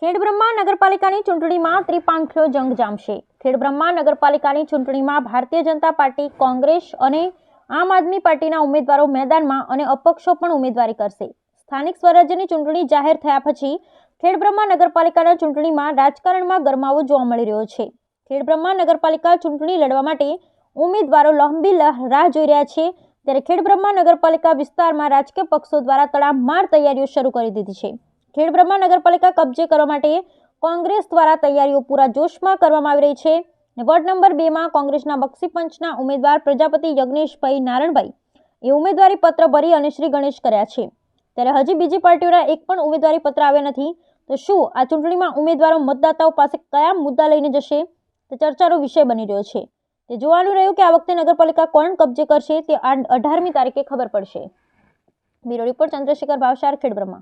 ખેડબ્રહ્મા નગરપાલિકાની ચૂંટણીમાં ત્રિપાંખ્યો જંગ જામશે. ખેડબ્રહ્મા નગરપાલિકાની ચૂંટણીમાં ભારતીય જનતા પાર્ટી, કોંગ્રેસ અને આમ આદમી પાર્ટીના ઉમેદવારો મેદાનમાં અને અપક્ષો પણ ઉમેદવારી કરશે. સ્થાનિક સ્વરાજ્યની ચૂંટણી જાહેર થયા પછી ખેડબ્રહ્મા નગરપાલિકાના ચૂંટણીમાં રાજકારણમાં ગરમાવો જોવા મળી રહ્યો છે. ખેડબ્રહ્મા નગરપાલિકા ચૂંટણી લડવા માટે ઉમેદવારો લાંબી રાહ જોઈ રહ્યા છે. ત્યારે ખેડબ્રહ્મા નગરપાલિકા વિસ્તારમાં રાજકીય પક્ષો દ્વારા તડામાર તૈયારીઓ શરૂ કરી દીધી છે. ખેડબ્રહ્મા નગરપાલિકા કબજે કરવા માટે કોંગ્રેસ દ્વારા તૈયારીઓ પૂરા જોશમાં કરવામાં આવી રહી છે અને વોર્ડ નંબર બેમાં કોંગ્રેસના બક્ષીપંચના ઉમેદવાર પ્રજાપતિ યજ્ઞેશભાઈ નારણભાઈ એ ઉમેદવારી પત્ર ભરી અને શ્રી ગણેશ કર્યા છે. ત્યારે હજી બીજી પાર્ટીઓના એક પણ ઉમેદવારી પત્ર આવ્યા નથી. તો શું આ ચૂંટણીમાં ઉમેદવારો મતદાતાઓ પાસે કયા મુદ્દા લઈને જશે? તે ચર્ચાનો વિષય બની રહ્યો છે. તે જોવાનું રહ્યું કે આ વખતે નગરપાલિકા કોણ કબજે કરશે તે અઢારમી તારીખે ખબર પડશે. Bureau report Chandrashekhar Bhavsar Khedbrahma